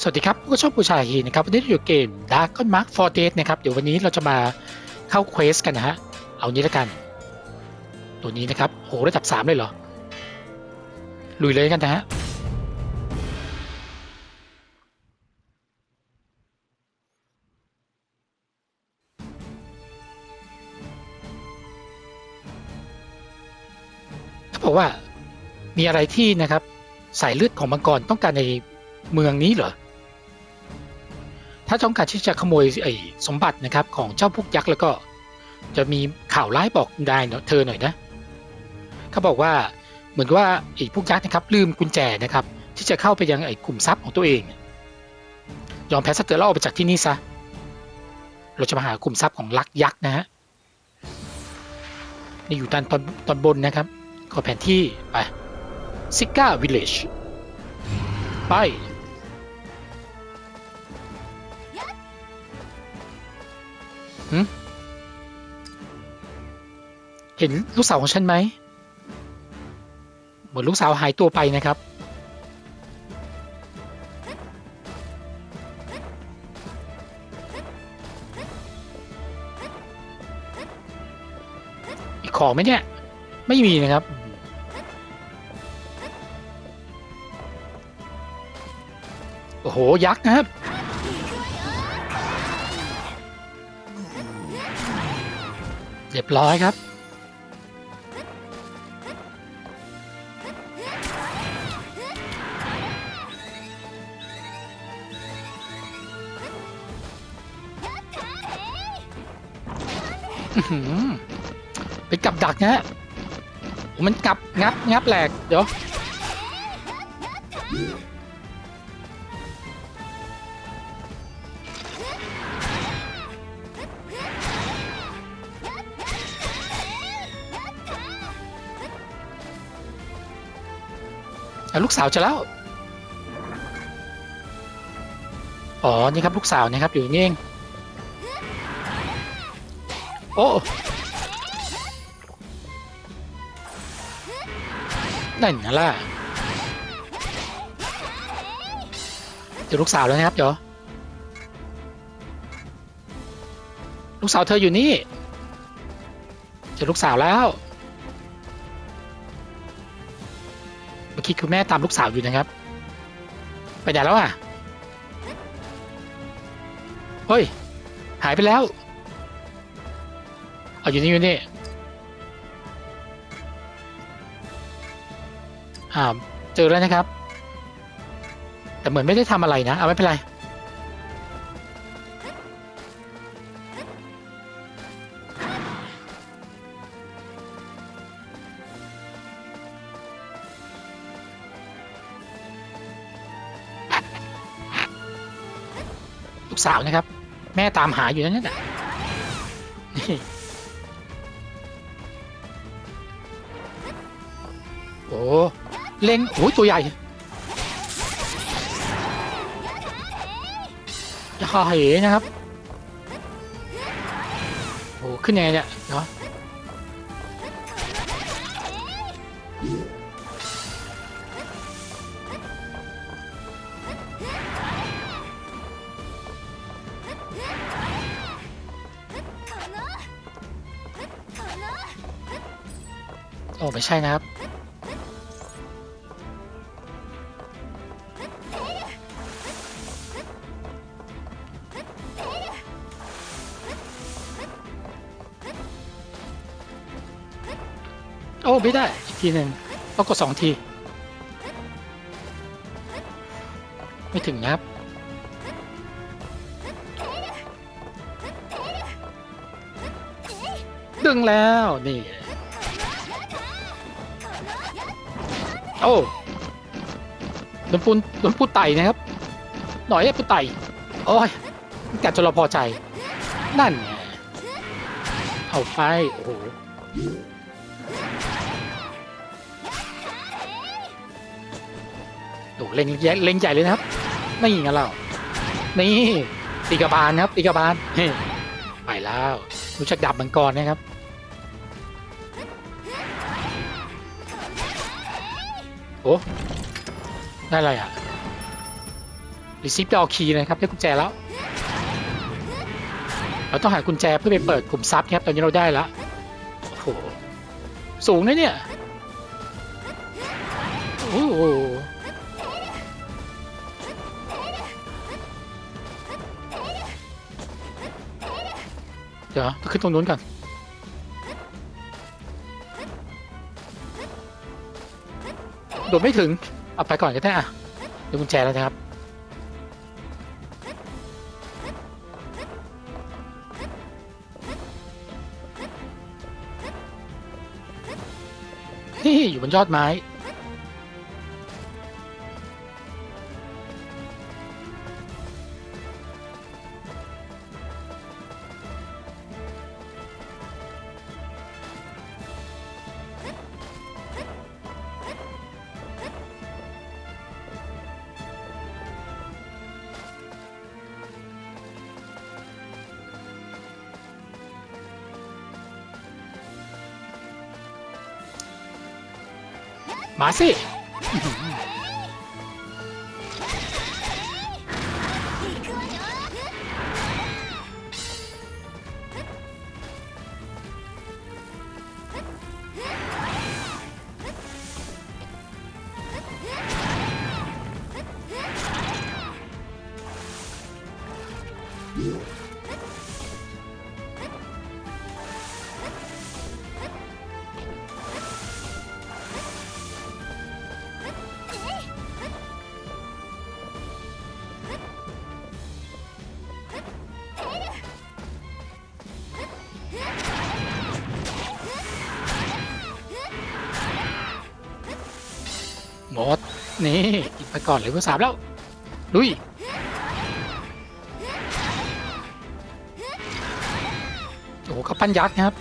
สวัสดีครับก็ชอบผู้ชายฮีนะครับวันนี้อยู่เกม Dark Mark for Dead นะครับเดี๋ยววันนี้เราจะมาเข้าเควสกันนะฮะเอานี้แล้วกัน ตัวนี้นะครับโหระดับสามเลยเหรอ ลุยเลยกันนะฮะเขาบอกว่ามีอะไรที่นะครับสายเลือดของมังกรต้องการในเมืองนี้เหรอ ถ้าต้องการที่จะขโมยไอ้สมบัตินะครับของเจ้าพวกยักษ์แล้วก็ จะมีข่าวร้ายบอกได้เนอะเธอหน่อยนะเขาบอกว่าเหมือนว่าไอ้พวกยักษ์นะครับ ลืมกุญแจนะครับ ที่จะเข้าไปยังไอ้กลุ่มทรัพย์ของตัวเอง ยอมแพ้ซะเตอร์แล้วออกไปจากที่นี่ซะเราจะมาหากลุ่มทรัพย์ของลักยักษ์นะฮะนี่อยู่ตอนตอนตอนบนนะครับขอแผนที่ไปซิก้าวิลเลจไป เห็นลูกสาวของฉันไหมเหมือนลูกสาวหายตัวไปนะครับ อีกของไหมเนี่ย ไม่มีนะครับโอ้โห ยักษ์นะครับ รียบร้อยครับอื้อหือเป็นกับดักนะฮะโอ้มันกลับงับงับแหลก เดี๋ยว อ่ลูกสาวจะแล้ว อ๋อ นี่ครับลูกสาวนะครับอยู่นี่เอง โอ้นั่นล่ะเจอลูกสาวแล้วนะครับเดี๋ยวลูกสาวเธออยู่นี่เจอลูกสาวแล้ว คิดคุณแม่ตามลูกสาวอยู่นะครับ ไปไหนแล้วอะเฮ้ย หายไปแล้ว เอาอยู่นี่อยู่นี่อ่าเจอแล้วนะครับ แต่เหมือนไม่ได้ทำอะไรนะ เอาไม่เป็นไร ลูกสาวนะครับ แม่ตามหาอยู่นั่นแหละโอ้เล็งโอ้ยตัวใหญ่จะหาเหนะครับโอ้ขึ้นยังไงเนี่ยเนาะ โอ้ไม่ใช่นะครับ โอ้ไม่ได้ อีกทีหนึ่งต้องกดสองที ไม่ถึงนะครับดึงแล้วนี่ โอ้โดนปูนโดนปูไต่นะครับ หน่อยไอ้ปูไต่โอ้ยกัดจนเราพอใจ นั่นไงเอาไป โอ้โหโอ้เล็งใหญ่เล็งใหญ่เลยนะครับ นี่ไงเรา นี่ตีกระบาลนะครับตีกระบาลไปแล้ว รู้จักดับมังกรนะครับ อ้ได้อะไรอะรีซิฟดอคีนะครับได้กุญแจแล้ว เราต้องหากุญแจเพื่อไปเปิดกลุ่มซับครับตอนนี้เราได้แล้วโอ้โหสูงนะเนี่ยโอ้โหเดี๋ยวต้องขึ้นตรงนู้นก่อน ดไม่ถึง เอาไปก่อนก็ได้อะเดี๋ยวกุญแจแล้วนะครับ นี่อยู่บนยอดไม้ มา นี่ไปก่อนเลยเพื่อสามแล้ว ลุย โอ้โหเขาปั้นยักษ์นะครับ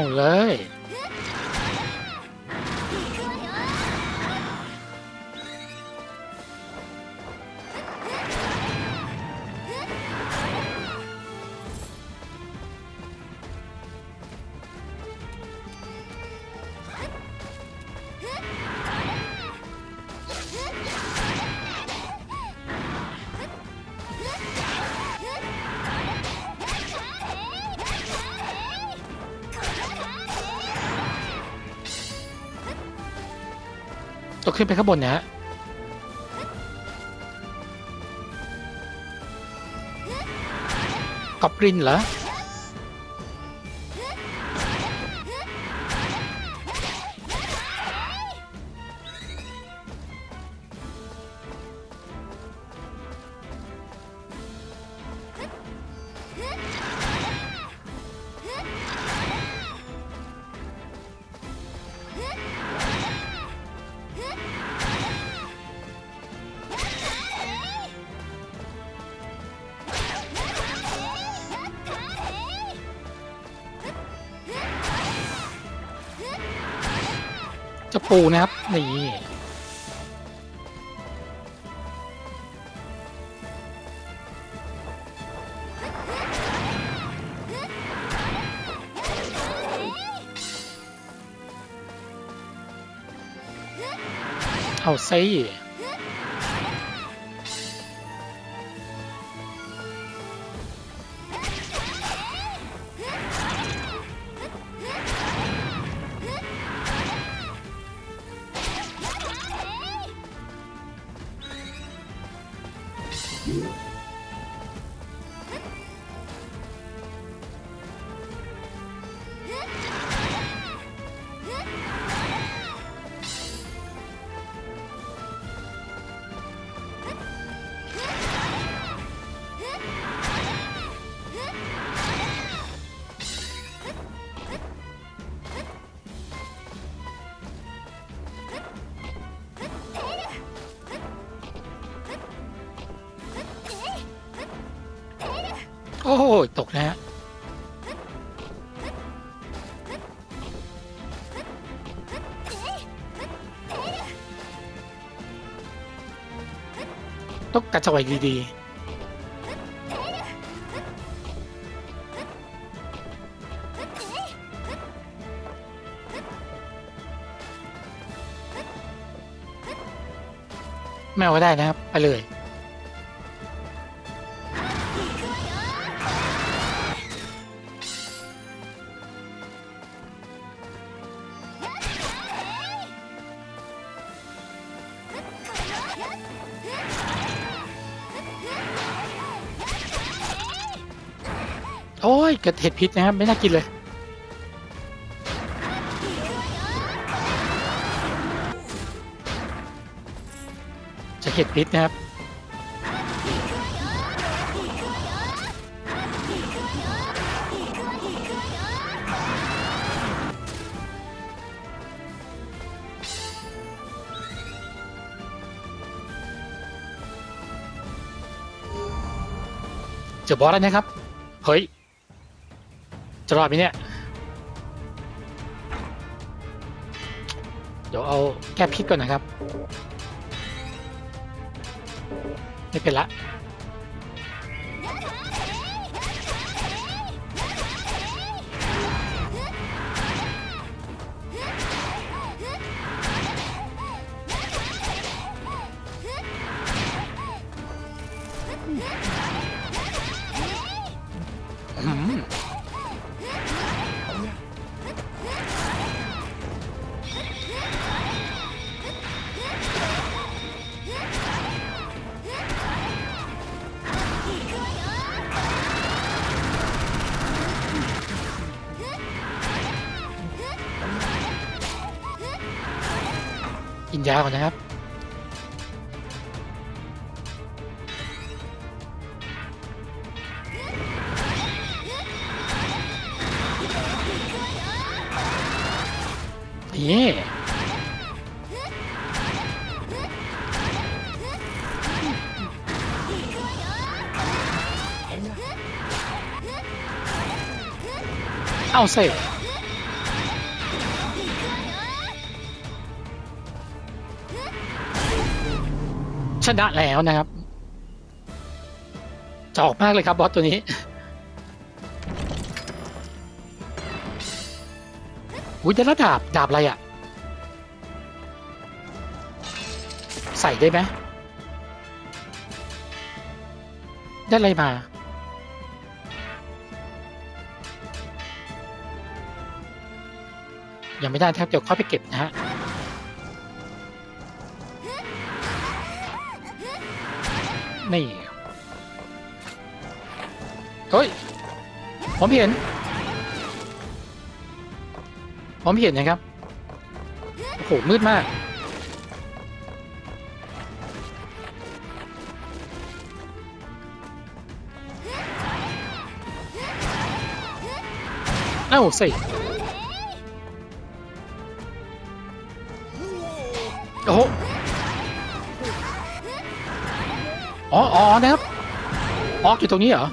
เอาเลย ขึ้นไปข้างบนนะฮะกอบรินเหรอ จะปูนะครับนี่เอาซิ อ้ตกนะฮะต้องกระจอยดีๆไม่เอาก็ได้นะครับ ไปเลย โอ้ยเกิดเห็ดพิษนะครับ ไม่น่ากินเลย จะเห็ดพิษนะครับ จอบอสแล้วนะครับ เฮ้ย จะรอดไหมเนี่ย เดี๋ยวเอาแก้พิษก่อนนะครับ ไม่เป็นละ กินยาก่อนนะครับนี่เอาเส ชนะแล้วนะครับจอกมากเลยครับบอสตัวนี้ อุ้ยแต่ละดาบ ดาบอะไรอะ่ะ ใส่ได้ไหมได้อะไรมา ยังไม่ได้แทบเดี๋ยวค่อยไปเก็บนะฮะ นี่ เฮ้ย ผมเห็น ผมเห็นนะครับ โอ้โห มืดมาก เอ้าสิ อ๋ออ๋อนะครับออกอยู่ตรงนี้เหรอ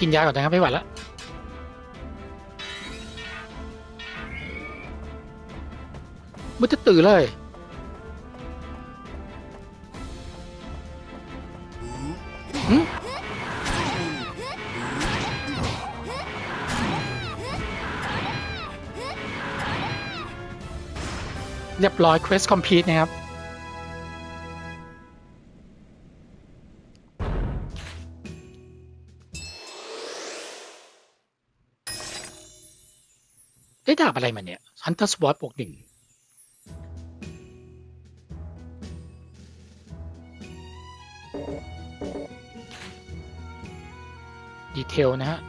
กินยาก่อนนะครับไม่ไหวแล้วมันจะตื่นเลย ยบร้อย Quest Complete นะครับ ได้ดาบอะไรมาเนี่ย Hunter Sword บวกหนึ่งดีเทลนะฮะ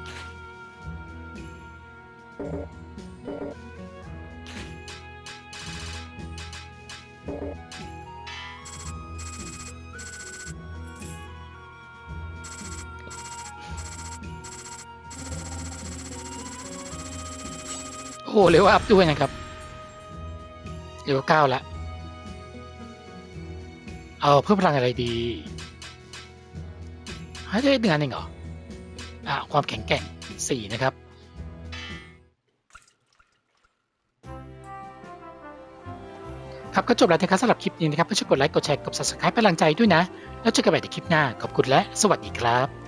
อ้โหเร็วอัพด้วยนะครับเร็วเก้าละเอาเพิ่มพลังอะไรดีให้ได้เดือนหนึ่งเหรออ่าความแข็งแกร่งสี่นะครับครับก็จบแล้วนะครับสำหรับคลิปนี้นะครับเพื่อช่วยกดไลค์กดแชร์กด subscribe เป็นกำลังใจด้วยนะ แล้วเจอกันใหม่ในคลิปหน้า ขอบคุณและสวัสดีครับ